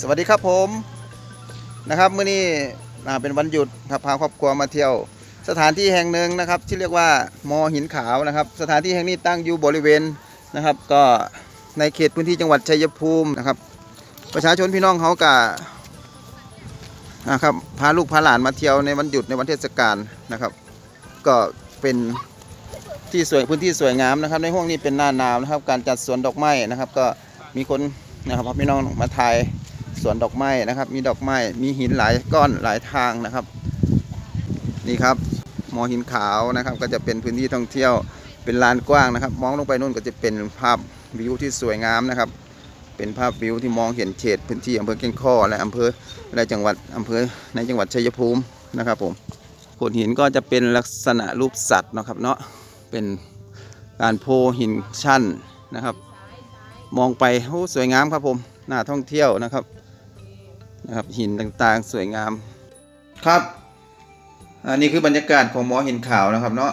สวัสดีครับผมนะครับเมื้อนี้เป็นวันหยุดครับพาครอบครัวมาเที่ยว สถานที่แห่งหนึ่งนะครับ ที่เรียกว่ามอหินขาวนะครับ สถานที่แห่งนี้ตั้งอยู่บริเวณนะครับ ก็ในเขตพื้นที่จังหวัดชัยภูมินะครับ ประชาชนพี่น้องเขากะนะครับพาลูกพาหลานมาเที่ยวในวันหยุดในวันเทศกาลนะครับ ก็เป็นที่สวยพื้นที่สวยงามนะครับ ในห้วงนี้เป็นหน้าหนาวนะครับ การจัดสวนดอกไม้นะครับ ก็มีคนนะครับพี่น้องมาถ่าย วนดอกไม้นะครับ มีดอกไม้มีหินหลายก้อนหลายทางนะครับ นี่ครับมอหินขาวนะครับ ก็จะเป็นพื้นที่ท่องเที่ยวเป็นลานกว้างนะครับ มองลงไปนู่นก็จะเป็นภาพวิวที่สวยงามนะครับ เป็นภาพวิวที่มองเห็นเขตพื้นที่อำเภอเก้งข้อและอำเภอและจังหวัดอำเภอในจังหวัดชัยภูมินะครับผมโขดหินก็จะเป็นลักษณะรูปสัตว์นะครับเนาะเป็นการโพหินชั้นนะครับ มองไปโอ้สวยงามครับผมน่าท่องเที่ยวนะครับ นะครับหินต่างๆสวยงามครับ อันนี้คือบรรยากาศของหมอหินขาวนะครับเนาะ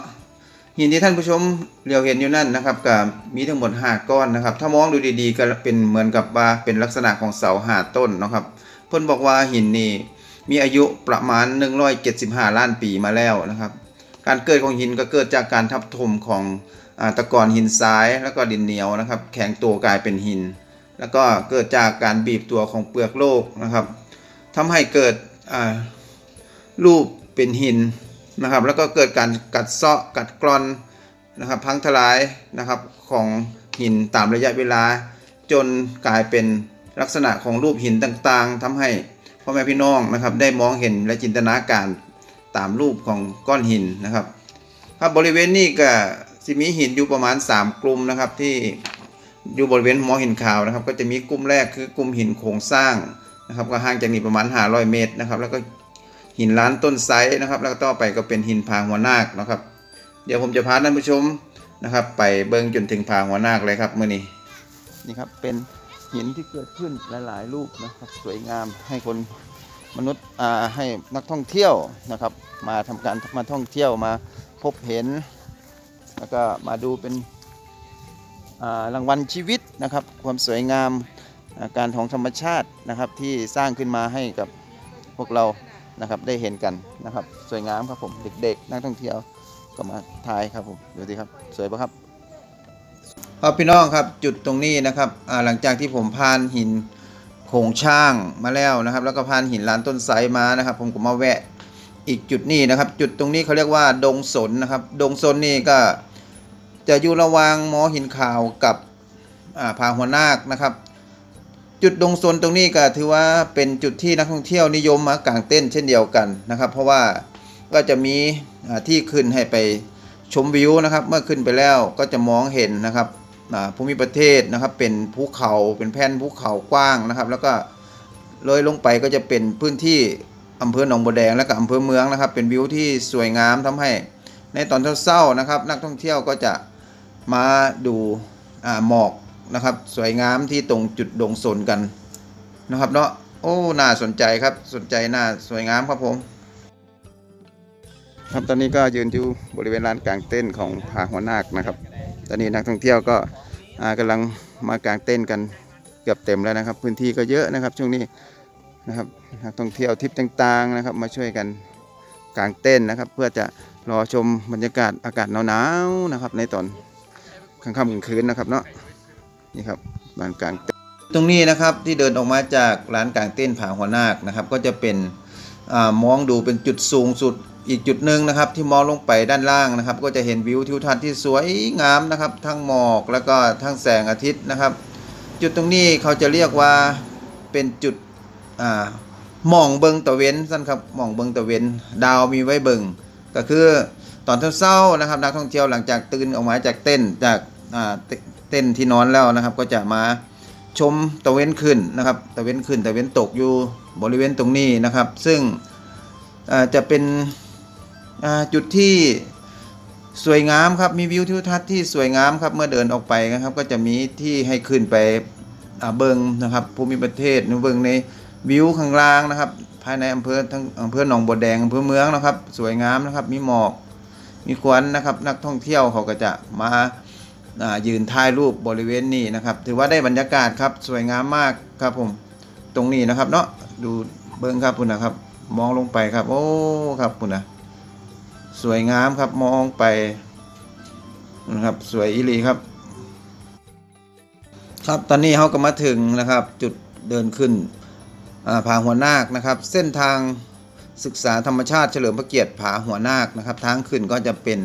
หินที่ท่านผู้ชมเรียวเห็นอยู่นั่นนะครับกับมีทั้งหมด5ก้อนนะครับ ถ้ามองดูดีๆ ก็เป็นเหมือนกับว่าเป็นลักษณะของเสาหาต้นนะครับเพิ่นบอกว่าหินนี่มีอายุประมาณ 175 ล้านปีมาแล้วนะครับ การเกิดของหินก็เกิดจากการทับถมของอตะกอนหินทรายแล้วก็ดินเหนียวนะครับ แข็งตัวกลายเป็นหิน แล้วก็เกิดจากการบีบตัวของเปลือกโลกนะครับ ทำให้เกิดรูปเป็นหินนะครับ แล้วก็เกิดการกัดเซาะกัดกร่อนนะครับ พังทลายนะครับของหินตามระยะเวลา จนกลายเป็นลักษณะของรูปหินต่างๆทำให้พ่อแม่พี่น้องนะครับ ได้มองเห็นและจินตนาการตามรูปของก้อนหินนะครับครับบริเวณนี้ก็สิมีหินอยู่ประมาณ 3 กลุ่มนะครับที่อยู่บริเวณหมอหินขาวนะครับ ก็จะมีกลุ่มแรกคือกลุ่มหินโครงสร้าง นะครับก็ห่างจากนี้ประมาณ 500 เมตรนะครับ แล้วก็หินล้านต้นไซส์นะครับ แล้วก็ต่อไปก็เป็นหินผาหัวนาคนะครับ เดี๋ยวผมจะพาท่านผู้ชมนะครับ ไปเบิ้งจนถึงผาหัวนาคเลยครับเมื่อนี้นี่ครับเป็นหินที่เกิดขึ้นหลาย ๆ รูปนะครับ สวยงามให้คนมนุษย์อ่าให้นักท่องเที่ยวนะครับ มาทำการมาท่องเที่ยวมาพบเห็น แล้วก็มาดูเป็นอ่ารางวัลชีวิตนะครับ ความสวยงาม การของธรรมชาตินะครับที่สร้างขึ้นมาให้กับพวกเรานะครับได้เห็นกันนะครับสวยงามครับผมเด็กๆ นักท่องเที่ยวก็มาถ่ายครับผมดูสิครับสวยปะครับครับพี่น้องครับจุดตรงนี้นะครับหลังจากที่ผมผ่านหินโขงช่างมาแล้วนะครับ แล้วก็ผ่านหินลานต้นไทรมานะครับ ผมก็มาแวะอีกจุดนี้นะครับ จุดตรงนี้เขาเรียกว่าดงสนนะครับ ดงสนนี่ก็จะอยู่ระหว่างหมอหินขาวกับผาหัวนาคนะครับ จุดดงโซนตรงนี้ก็ถือว่าเป็นจุดที่นักท่องเที่ยวนิยมมากางเต้นเช่นเดียวกันนะครับ เพราะว่าก็จะมีที่ขึ้นให้ไปชมวิวนะครับ เมื่อขึ้นไปแล้วก็จะมองเห็นนะครับภูมิประเทศนะครับเป็นภูเขาเป็นแผ่นภูเขากว้างนะครับ แล้วก็เลยลงไปก็จะเป็นพื้นที่อำเภอหนองบัวแดงและก็อำเภอเมืองนะครับ เป็นวิวที่สวยงามทำให้ในตอนเช้าๆนะครับ นักท่องเที่ยวก็จะมาดูหมอก นะครับสวยงามที่ตรงจุดดงสนกันนะครับเนาะโอ้น่าสนใจครับสนใจน่าสวยงามครับผม ครับตอนนี้ก็ยืนอยู่บริเวณลานกลางเต้นของผาหัวนาคนะครับ ตอนนี้นักท่องเที่ยวก็อ่ากำลังมากลางเต้นกันเกือบเต็มแล้วนะครับ พื้นที่ก็เยอะนะครับช่วงนี้นะครับนักท่องเที่ยวทริปต่างๆนะครับ มาช่วยกันกลางเต้นนะครับ เพื่อจะรอชมบรรยากาศอากาศหนาวๆนะครับ ในตอนกลางค่ำกลางคืนนะครับเนาะ นี่ครับลานกลางเต้นตรงนี้นะครับที่เดินออกมาจากร้านกลางเต้นผาหัวนาคนะครับ ก็จะเป็นอมองดูเป็นจุดสูงสุดอีกจุดหนึ่งนะครับ ที่มองลงไปด้านล่างนะครับ ก็จะเห็นวิวทิวทัศน์ที่สวยงามนะครับ ทั้งหมอกแล้วก็ทั้งแสงอาทิตย์นะครับ จุดตรงนี้เขาจะเรียกว่าเป็นจุดอ่าหม่องเบิงตะเวนสั้นครับหม่องเบิงตะเวนดาวมีไว้เบิงก็คือตอนเช้าๆนะครับนักท่องเที่ยวหลังจากตื่นออกมาจากเต้นจาก เต้นที่นอนแล้วนะครับ ก็จะมาชมตะเวนขึ้นนะครับตะเวนขึ้นตะเวนตกอยู่บริเวณตรงนี้นะครับ ซึ่งจะเป็นจุดที่สวยงามครับมีวิวทิวทัศน์ที่สวยงามครับเมื่อเดินออกไปนะครับ ก็จะมีที่ให้ขึ้นไปเบิงนะครับภูมิประเทศเบิงในวิวข้างล่างนะครับ ภายในอำเภอทั้งอำเภอหนองบัวแดงอำเภอเมืองนะครับ สวยงามนะครับ มีหมอกมีควันนะครับ นักท่องเที่ยวเขาก็จะมา ยืนถ่ายรูปบริเวณนี้นะครับ ถือว่าได้บรรยากาศครับสวยงามมากครับผมตรงนี้นะครับเนาะดูเบิ้งครับคุณนะครับ มองลงไปครับโอ้ครับคุณนะสวยงามครับมองไปนะครับสวยอีลีครับ ครับตอนนี้เขาก็มาถึงนะครับ จุดเดินขึ้นผาหัวนาคนะครับ เส้นทางศึกษาธรรมชาติเฉลิมพระเกียรติผาหัวนาคนะครับทางขึ้นก็จะเป็น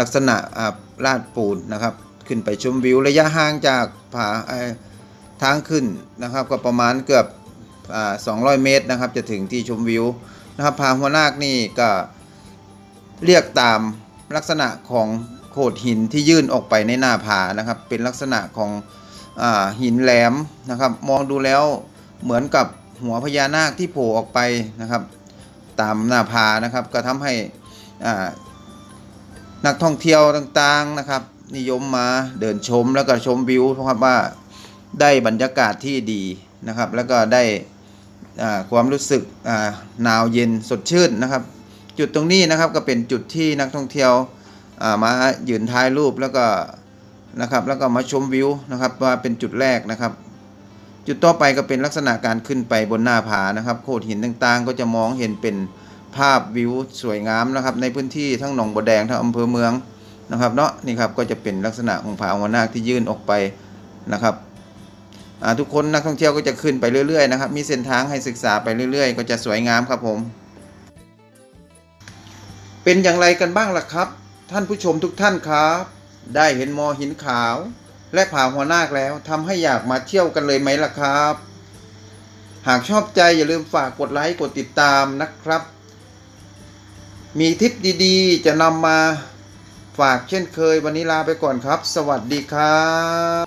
ลักษณะลาดปูนนะครับ ขึ้นไปชมวิวระยะห่างจากผาทางขึ้นนะครับ ก็ประมาณเกือบอ200 เมตรนะครับ จะถึงที่ชมวิวนะครับผาหัวนาคนี่ก็เรียกตามลักษณะของโขดหินที่ยื่นออกไปในหน้าผานะครับ เป็นลักษณะของอหินแหลมนะครับ มองดูแล้วเหมือนกับหัวพญานาคที่โผล่ออกไปนะครับ ตามหน้าผานะครับ ก็ทำให้นักท่องเที่ยวต่างๆนะครับ นิยมมาเดินชมแล้วก็ชมวิวเพราะครับว่าได้บรรยากาศที่ดีนะครับ แล้วก็ได้ความรู้สึกหนาวเย็นสดชื่นนะครับ จุดตรงนี้นะครับก็เป็นจุดที่นักท่องเที่ยวมายืนถ่ายรูปแล้วก็นะครับแล้วก็มาชมวิวนะครับว่าเป็นจุดแรกนะครับ จุดต่อไปก็เป็นลักษณะการขึ้นไปบนหน้าผานะครับโขดหินต่างๆ ก็จะมองเห็นเป็นภาพวิวสวยงามนะครับ ในพื้นที่ทั้งหนองบัวแดงทั้งอำเภอเมือง นะครับเนาะนี่ครับก็จะเป็นลักษณะของผาหัวนาคที่ยื่นออกไปนะครับทุกคนนักท่องเที่ยวก็จะขึ้นไปเรื่อยๆนะครับ มีเส้นทางให้ศึกษาไปเรื่อย ๆ ก็จะสวยงามครับผม เป็นอย่างไรกันบ้างล่ะครับ ท่านผู้ชมทุกท่านครับ ได้เห็นมอหินขาว และผาหัวนาคแล้วทำให้อยากมาเที่ยวกันเลยไหมล่ะครับ หากชอบใจอย่าลืมฝากกดไลค์กดติดตามนะครับ มีทิปดีๆ จะนำมา ฝากเช่นเคยวันนี้ลาไปก่อนครับ สวัสดีครับ